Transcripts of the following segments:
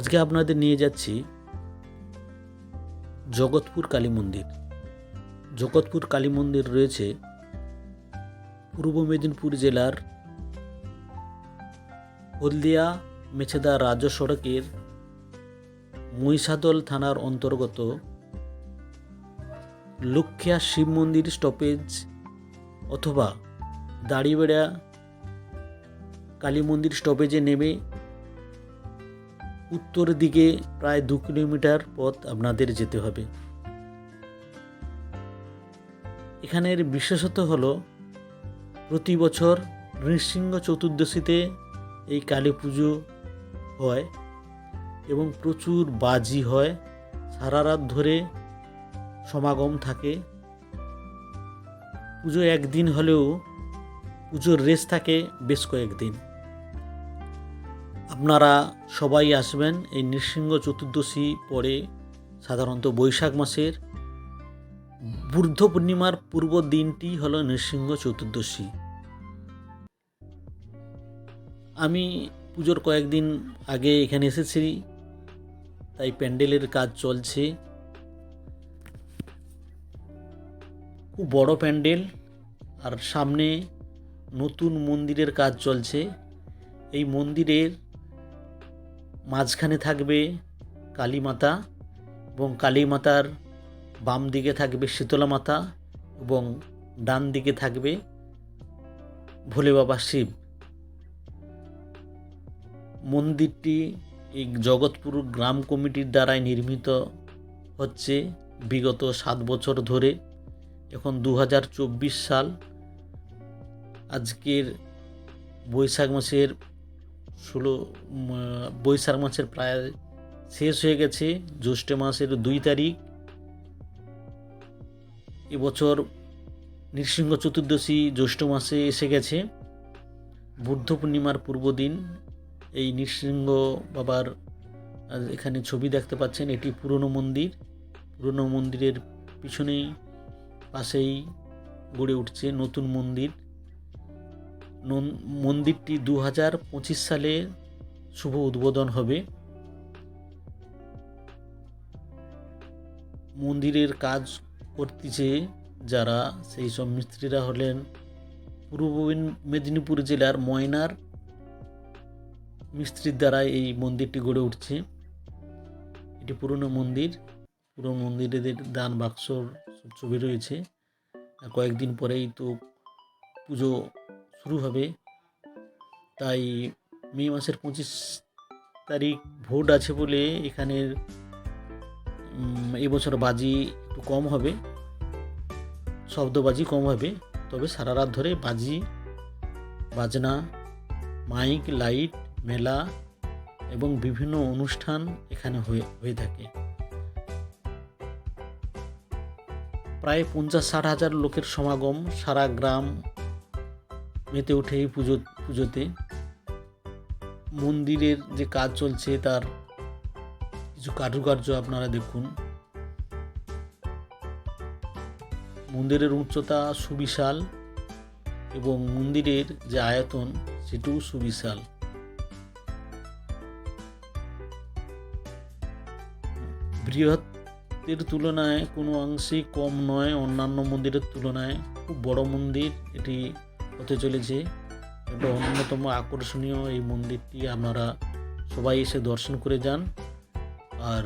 আজকে আপনাদের নিয়ে যাচ্ছি জগৎপুর কালী মন্দির। জগৎপুর কালী মন্দির রয়েছে পূর্ব মেদিনীপুর জেলার হলদিয়া মেছেদা রাজ্য সড়কের মহিষাদল থানার অন্তর্গত লুক্ষিয়া শিব মন্দির স্টপেজ অথবা দাড়িবেড়া কালী মন্দির স্টপেজে নেমে উত্তর দিকে প্রায় দু কিলোমিটার পথ আপনাদের যেতে হবে। এখানের বিশেষত হল, প্রতি বছর নৃসিংহ চতুর্দশীতে এই কালী পুজো হয় এবং প্রচুর বাজি হয়। সারা রাত ধরে সমাগম থাকে। পুজো একদিন হলেও পুজোর রেস থাকে বেশ কয়েকদিন। আপনারা সবাই আসবেন এই নৃসিংহ চতুর্দশী পরে, সাধারণত বৈশাখ মাসের বুদ্ধ পূর্ণিমার পূর্ব দিনটি হলো নৃসিংহ চতুর্দশী। আমি পুজোর কয়েকদিন আগে এখানে এসেছি, তাই প্যান্ডেলের কাজ চলছে। খুব বড় প্যান্ডেল, আর সামনে নতুন মন্দিরের কাজ চলছে। এই মন্দিরের মাঝখানে থাকবে কালী মাতা এবং কালী মাতার বাম দিকে থাকবে শীতলা মাতা এবং ডান দিকে থাকবে ভোলে বাবা শিব। মন্দিরটি এই জগৎপুর গ্রাম কমিটির দ্বারাই নির্মিত হচ্ছে বিগত সাত বছর ধরে। এখন দু হাজার চব্বিশ সাল আজকের বৈশাখ মাসের ষোলো বৈশাখ মাসের প্রায় শেষ হয়ে গেছে, জ্যৈষ্ঠ মাসের দুই তারিখ। এবছর নৃসিংহ চতুর্দশী জ্যৈষ্ঠ মাসে এসে গেছে। বুদ্ধ পূর্ণিমার পূর্ব দিন এই নৃসিংহ বাবার এখানে ছবি দেখতে পাচ্ছেন, এটি পুরনো মন্দির। পুরনো মন্দিরের পিছনেই পাশেই গড়ে উঠছে নতুন মন্দির। মন্দিরটি দু হাজার পঁচিশ সালে শুভ উদ্বোধন হবে। মন্দিরের কাজ করতেছে যারা, সেই সব মিস্ত্রিরা হলেন পূর্ব মেদিনীপুর জেলার ময়নার মিস্ত্রির দ্বারা এই মন্দিরটি গড়ে উঠছে। এটি পুরনো মন্দির। পুরো মন্দিরের দান বাক্সর ছবি রয়েছে। কয়েকদিন পরেই তো পুজো শুরু হবে। তাই মে মাসের পঁচিশ তারিখ ভোট আছে বলে এখানের এবছর বাজি একটু কম হবে। শব্দবাজি কম হবে। তবে সারা রাত ধরে বাজি, বাজনা, মাইক, লাইট, মেলা এবং বিভিন্ন অনুষ্ঠান এখানে হয়ে হয়ে থাকে। প্রায় পঞ্চাশ ষাট হাজার লোকের সমাগম সারা গ্রাম মেতে ওঠে এই পুজো, পুজোতে। মন্দিরের যে কাজ চলছে তার কিছু কারুকার্য আপনারা দেখুন। মন্দিরের উচ্চতা সুবিশাল এবং মন্দিরের যে আয়তন সেটিও সুবিশাল। বৃহত্তের তুলনায় কোনো অংশেই কম নয়, অন্যান্য মন্দিরের তুলনায়। খুব বড় মন্দির, এটি হতে চলেছে এবং অন্যতম আকর্ষণীয় এই মন্দিরটি আপনারা সবাই এসে দর্শন করে যান। আর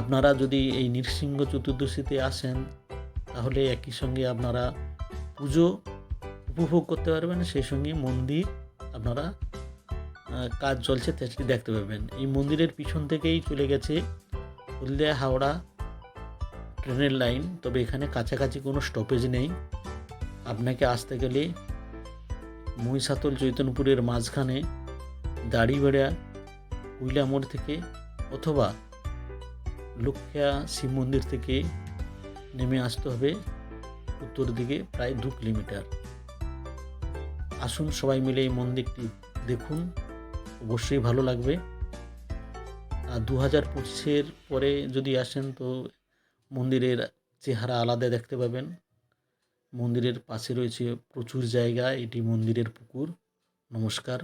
আপনারা যদি এই নৃসিংহ চতুর্দশীতে আসেন, তাহলে একই সঙ্গে আপনারা পুজো উপভোগ করতে পারবেন। সেই সঙ্গে মন্দির আপনারা কাজ চলছে সেটি দেখতে পাবেন। এই মন্দিরের পিছন থেকেই চলে গেছে হলদিয়া হাওড়া ট্রেনের লাইন, তবে এখানে কাছাকাছি কোনো স্টপেজ নেই। আপনাকে আসতে গেলে মহিষাতল চৈতনপুরের মাঝখানে দাড়িবেড়া উইলা মোড় থেকে অথবা লক্ষ্যা শিব মন্দির থেকে নেমে আসতে হবে উত্তর দিকে প্রায় দু কিলোমিটার। আসুন সবাই মিলে এই মন্দিরটি দেখুন, অবশ্যই ভালো লাগবে। আর দু হাজার পঁচিশের পরে যদি আসেন তো মন্দিরের চেহারা আলাদা দেখতে পাবেন। মন্দিরের পাশে রয়েছে প্রচুর জায়গা এটি মন্দিরের পুকুর। নমস্কার।